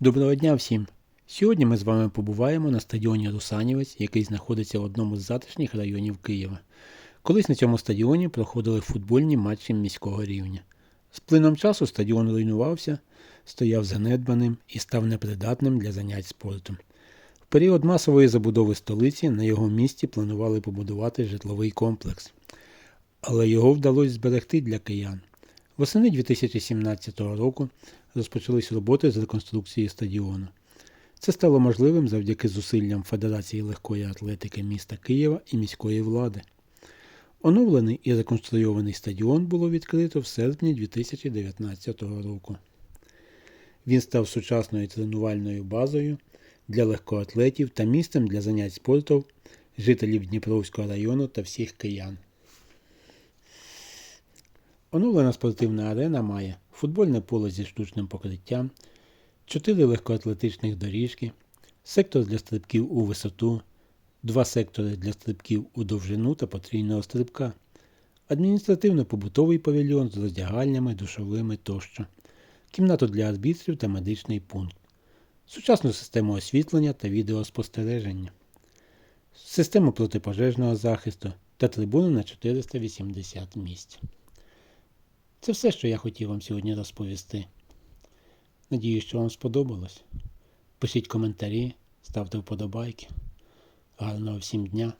Доброго дня всім! Сьогодні ми з вами побуваємо на стадіоні Русанівець, який знаходиться в одному з затишних районів Києва. Колись на цьому стадіоні проходили футбольні матчі міського рівня. З плином часу стадіон руйнувався, стояв занедбаним і став непридатним для занять спортом. В період масової забудови столиці на його місці планували побудувати житловий комплекс, але його вдалося зберегти для киян. Восени 2017 року розпочались роботи з реконструкції стадіону. Це стало можливим завдяки зусиллям Федерації легкої атлетики міста Києва і міської влади. Оновлений і реконструйований стадіон було відкрито в серпні 2019 року. Він став сучасною тренувальною базою для легкоатлетів та місцем для занять спорту жителів Дніпровського району та всіх киян. Оновлена спортивна арена має футбольне поле зі штучним покриттям, чотири легкоатлетичних доріжки, сектор для стрибків у висоту, два сектори для стрибків у довжину та потрійного стрибка, адміністративно-побутовий павільйон з роздягальнями, душовими тощо, кімнату для арбітрів та медичний пункт, сучасну систему освітлення та відеоспостереження, систему протипожежного захисту та трибуну на 480 місць. Це все, що я хотів вам сьогодні розповісти. Надію, що вам сподобалось. Пишіть коментарі, ставте вподобайки. Гарного всім дня!